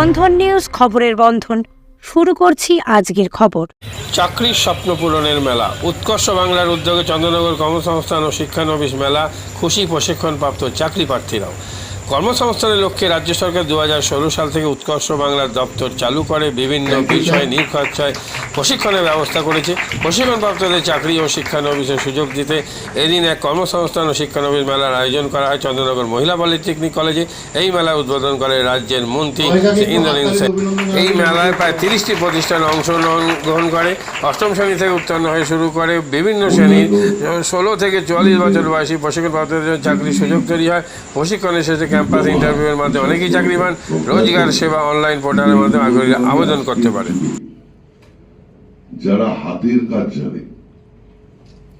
বন্ধন news খবরের বন্ধন। শুরু করছি আজকের খবর। চাকরির স্বপ্ন পূরণের মেলা। উৎকর্ষ বাংলার উদ্যোগে চন্দ্রনগর কর্মসংস্থান ও শিক্ষানবিশ মেলা খুশি প্রশিক্ষণপ্রাপ্ত চাকরি প্রার্থীরাও। কর্মসংস্থানের লক্ষ্যে রাজ্য সরকার দু হাজার ষোলো সাল থেকে উৎকর্ষ বাংলার দপ্তর চালু করে বিভিন্ন বিষয়ে নিরক্ষায় প্রশিক্ষণের ব্যবস্থা করেছে। প্রশিক্ষণপ্রাপ্তদের চাকরি ও শিক্ষানবিশের সুযোগ দিতে এদিন এক কর্মসংস্থান ও শিক্ষানবিশ মেলার আয়োজন করা হয় চন্দ্রনগর মহিলা পলিটেকনিক কলেজে। এই মেলা উদ্বোধন করে রাজ্যের মন্ত্রী ইন্দ্রনীল সেন। এই মেলায় প্রায় তিরিশটি প্রতিষ্ঠান অংশগ্রহণ গ্রহণ করে। অষ্টম শ্রেণি থেকে উত্তীর্ণ হয়ে শুরু করে বিভিন্ন শ্রেণির ষোলো থেকে চুয়াল্লিশ বছর বয়সী প্রশিক্ষণপ্রাপ্তদের জন্য চাকরির সুযোগ তৈরি হয়। প্রশিক্ষণের শেষে ক্যাম্পাস ইন্টারভিউয়ের মাধ্যমে। অনেকেই চাকরি পান, রোজগার সেবা অনলাইন পোর্টালের মাধ্যমে আগ্রহীরা আবেদন করতে পারেন। যারা হাতের কাজ জানে,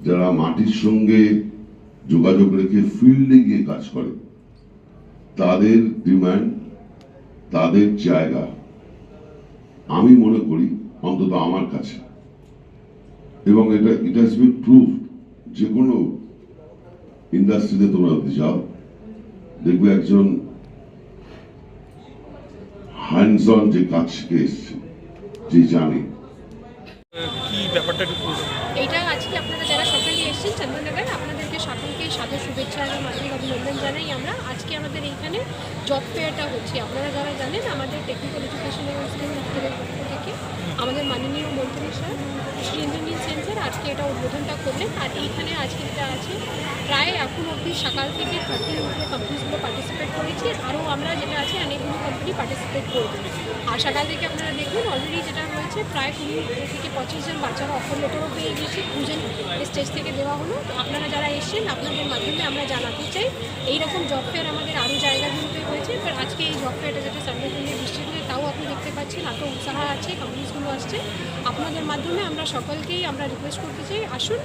যারা মাটির সঙ্গে যোগাযোগ রেখে ফিল্ডে গিয়ে কাজ করে, তাদের ডিমান্ড, তাদের জায়গা আমি মনে করি অন্তত আমার কাছে। এবং এটা ইট হ্যাজ বিন প্রুভ যে কোনো ইন্ডাস্ট্রিতে তোমরা যাও দেখবে একজন হ্যান্ডস অন যে কাজ শিখে এসছে যে জানে। কি ব্যাপারটা একটু পুরো এইটা আজকে আপনারা যারা সকালে এসেছেন চন্দ্রনগর আপনাদেরকে সকলকে সাদর শুভেচ্ছা এবং আন্তরিক অভিনন্দন জানাই আমরা। আজকে আমাদের এইখানে জব ফেয়ারটা হচ্ছে। আপনারা যারা জানেন আমাদের টেকনিক্যাল এডুকেশন এবং স্কিল দপ্তরের পক্ষ থেকে আমাদের মাননীয় মন্ত্রী স্যার শ্রী ইন্দ্রনীল সেন স্যার আজকে এটা উদ্বোধনটা করলেন। আর এইখানে আজকে যেটা আছে, প্রায় এখন অবধি সকাল থেকে থার্টির উপরে কোম্পানিসগুলো পার্টিসিপেট করেছি। আরও আমরা যেটা আছে, অনেকগুলো কোম্পানি পার্টিসিপেট করবে। আর সকাল থেকে আপনারা দেখবেন অলরেডি যেটা রয়েছে, প্রায় কুড়ি থেকে পঁচিশ জন বাচ্চারা অফার লেটারও পেয়ে গেছে। দুজন স্টেজ থেকে দেওয়া হলো। আপনারা যারা এসেছেন, আপনাদের মাধ্যমে আমরা জানাতে চাই, এইরকম জব ফেয়ার আমাদের আরও জায়গাগুলোতে রয়েছে এবার আজকে এই জব ফেয়ারটা যেটা সার্ভেন্টের ডিস্ট্রিক্টে তাও আপনি দেখতে পাচ্ছেন এত উৎসাহ আছে কোম্পানিসগুলো আসছে। আপনাদের মাধ্যমে আমরা সকলকেই আমরা রিকোয়েস্ট করতে চাই, আসুন,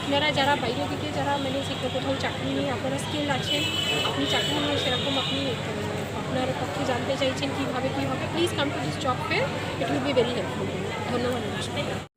আপনারা যারা বাইরে থেকে যারা মানে শিখতে কোথাও চাকরি নিয়ে, আপনারা স্কিল আছেন, আপনি চাকরি নিয়ে সেরকম আপনি আপনার পক্ষে জানতে চাইছেন কীভাবে কী হবে please come to this job fair it will be very helpful ধন্যবাদ, নমস্কার।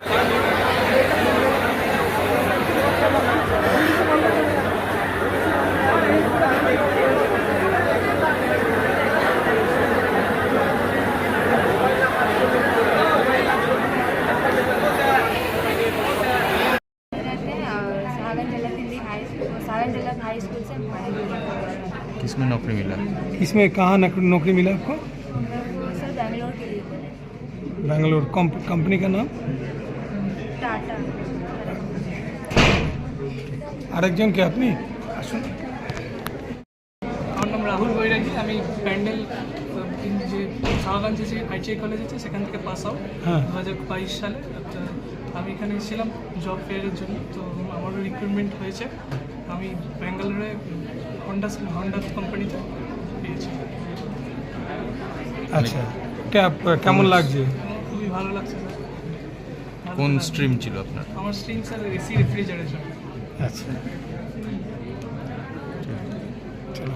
इसमें कहाँ नक- नौकरी मिला आपको सर बेंगलोर के लिए करें बेंगलोर कंप, कंपनी का नाम टाटा আরেকজন কি আপনি আসুন আমার নাম রাহুল বৈরাগী আমি প্যান্ডেল আহ, ইন যে শাহগঞ্জে যে আইটিআই কলেজ আছে সেখান থেকে পাস আউট হ্যাঁ। দু হাজার বাইশ সালে তো আমি এখানে এসেছিলাম জব ফেয়ারের জন্য তো আমারও রিক্রুটমেন্ট হয়েছে আমি ব্যাঙ্গালোরে হন্ডা হন্ডা কোম্পানিতে পেয়েছি আচ্ছা কে- কেমন লাগছে? খুবই ভালো লাগছে স্যার কোন স্ট্রিম ছিল আপনার? আমার স্ট্রিম স্যার এসি রেফ্রিজারেশন আচ্ছা। চলো।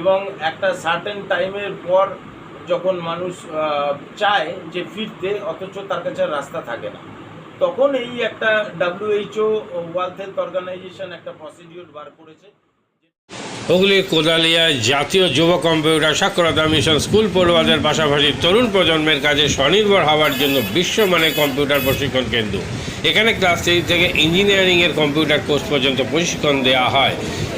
এবং একটা সার্টেন টাইমের পর যখন মানুষ চায় যে ফিরতে, অথচ তার কাছে রাস্তা থাকে না। তখন এই একটা ডাব্লিউএইচও ওয়ার্ল্ড হেলথ অর্গানাইজেশন একটা প্রসিডিওর বার করেছে। হুগলি, কোদালিয়া জাতীয় যুব কম্পিউটার সাক্ষরতা মিশন স্কুল পড়ুয়াদের পাশাপাশি তরুণ প্রজন্মের কাজে স্বনির্ভর হওয়ার জন্য বিশ্বমানের কম্পিউটার প্রশিক্ষণ কেন্দ্র। এখানে ক্লাস থ্রি থেকে ইঞ্জিনিয়ারিংয়ের কম্পিউটার কোর্স পর্যন্ত প্রশিক্ষণ দেওয়া হয়।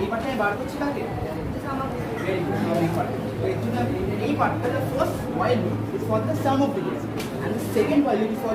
এই পার্টটা বার করছি কাকে এই পার্টটা first while loop is for the sum of digits and the second while loop is for